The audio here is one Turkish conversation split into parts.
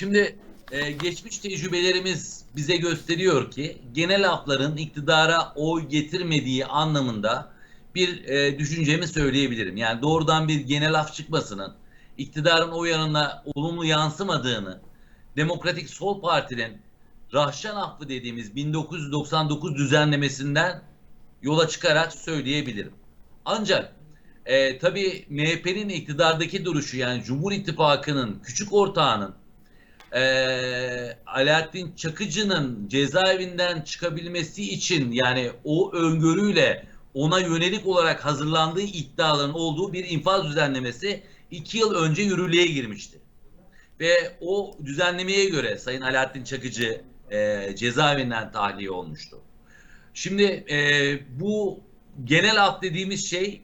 Şimdi e, geçmiş tecrübelerimiz bize gösteriyor ki genel lafların iktidara oy getirmediği anlamında bir e, düşüncemi söyleyebilirim. Yani doğrudan bir genel laf çıkmasının iktidarın oy yanına olumlu yansımadığını Demokratik Sol Parti'nin Rahşan Affı dediğimiz 1999 düzenlemesinden yola çıkarak söyleyebilirim. Ancak e, tabii MHP'nin iktidardaki duruşu yani Cumhur İttifakı'nın küçük ortağının e, Alaaddin Çakıcı'nın cezaevinden çıkabilmesi için yani o öngörüyle ona yönelik olarak hazırlandığı iddiaların olduğu bir infaz düzenlemesi iki yıl önce yürürlüğe girmişti. Ve o düzenlemeye göre Sayın Alaaddin Çakıcı e, cezaevinden tahliye olmuştu. Şimdi e, bu genel af dediğimiz şey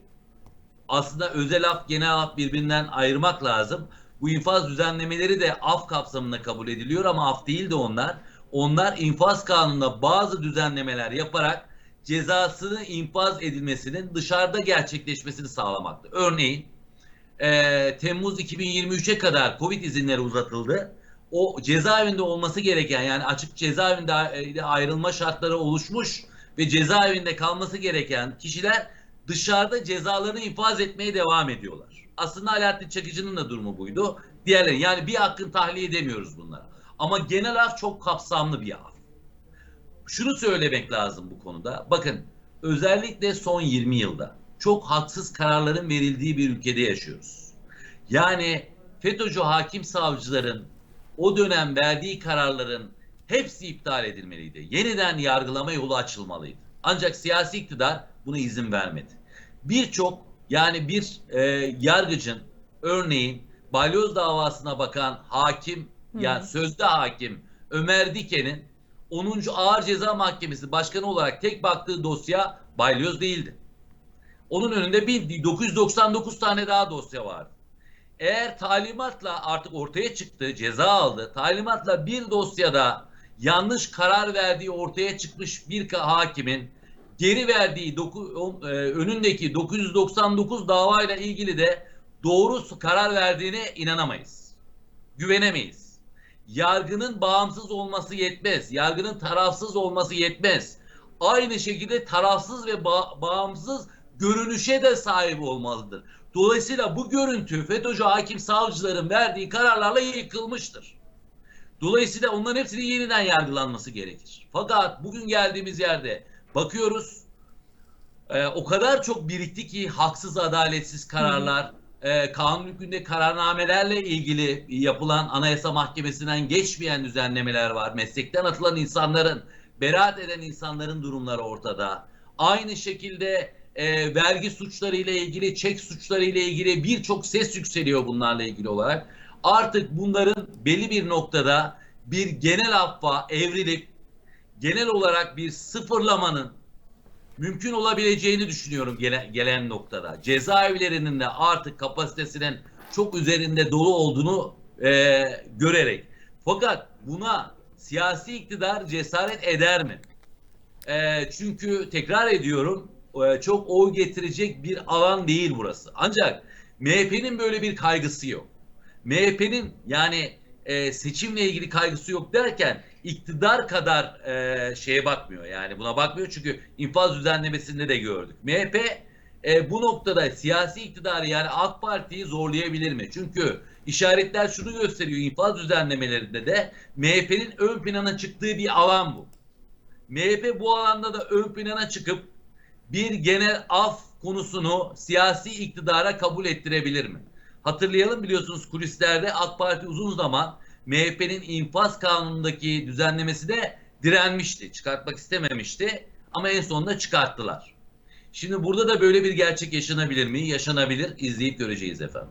aslında özel af, genel af birbirinden ayırmak lazım. Bu infaz düzenlemeleri de af kapsamında kabul ediliyor ama af değil de onlar. Onlar infaz kanununda bazı düzenlemeler yaparak cezasını infaz edilmesinin dışarıda gerçekleşmesini sağlamakta. Örneğin e, Temmuz 2023'e kadar Covid izinleri uzatıldı. O cezaevinde olması gereken yani açık cezaevinde e, ayrılma şartları oluşmuş ve cezaevinde kalması gereken kişiler dışarıda cezalarını infaz etmeye devam ediyorlar. Aslında Alaaddin Çakıcı'nın da durumu buydu. Diğerleri yani bir hakkın tahliye edemiyoruz bunlara. Ama genel af çok kapsamlı bir af. Şunu söylemek lazım bu konuda. Bakın özellikle son 20 yılda çok haksız kararların verildiği bir ülkede yaşıyoruz. Yani FETÖ'cü hakim savcıların o dönem verdiği kararların hepsi iptal edilmeliydi. Yeniden yargılama yolu açılmalıydı. Ancak siyasi iktidar buna izin vermedi. Birçok yani bir e, yargıcın örneğin balyoz davasına bakan hakim Hı. yani sözde hakim Ömer Diken'in 10. Ağır Ceza Mahkemesi başkanı olarak tek baktığı dosya balyoz değildi. Onun önünde bir 999 tane daha dosya vardı. Eğer talimatla artık ortaya çıktı, ceza aldı. Talimatla bir dosyada yanlış karar verdiği ortaya çıkmış bir hakimin geri verdiği doku, e, önündeki 999 davayla ilgili de doğru karar verdiğine inanamayız. Güvenemeyiz. Yargının bağımsız olması yetmez. Yargının tarafsız olması yetmez. Aynı şekilde tarafsız ve ba- bağımsız görünüşe de sahip olmalıdır. Dolayısıyla bu görüntü FETÖ'cü hakim savcıların verdiği kararlarla yıkılmıştır. Dolayısıyla onların hepsinin yeniden yargılanması gerekir. Fakat bugün geldiğimiz yerde bakıyoruz e, o kadar çok birikti ki haksız adaletsiz kararlar, e, kanun hükmünde kararnamelerle ilgili yapılan Anayasa Mahkemesi'nden geçmeyen düzenlemeler var. Meslekten atılan insanların, beraat eden insanların durumları ortada. Aynı şekilde e, vergi suçları ile ilgili, çek suçları ile ilgili birçok ses yükseliyor bunlarla ilgili olarak. Artık bunların belli bir noktada bir genel affa evrilip genel olarak bir sıfırlamanın mümkün olabileceğini düşünüyorum gele- gelen noktada. Cezaevlerinin de artık kapasitesinin çok üzerinde dolu olduğunu e, görerek. Fakat buna siyasi iktidar cesaret eder mi? E, çünkü tekrar ediyorum e, çok oy getirecek bir alan değil burası. Ancak MHP'nin böyle bir kaygısı yok. MHP'nin yani e, seçimle ilgili kaygısı yok derken iktidar kadar e, şeye bakmıyor. Yani buna bakmıyor çünkü infaz düzenlemesinde de gördük. MHP e, bu noktada siyasi iktidarı yani AK Parti'yi zorlayabilir mi? Çünkü işaretler şunu gösteriyor infaz düzenlemelerinde de MHP'nin ön plana çıktığı bir alan bu. MHP bu alanda da ön plana çıkıp bir genel af konusunu siyasi iktidara kabul ettirebilir mi? Hatırlayalım biliyorsunuz kulislerde AK Parti uzun zaman MHP'nin infaz kanunundaki düzenlemesi de direnmişti. Çıkartmak istememişti ama en sonunda çıkarttılar. Şimdi burada da böyle bir gerçek yaşanabilir mi? Yaşanabilir. İzleyip göreceğiz efendim.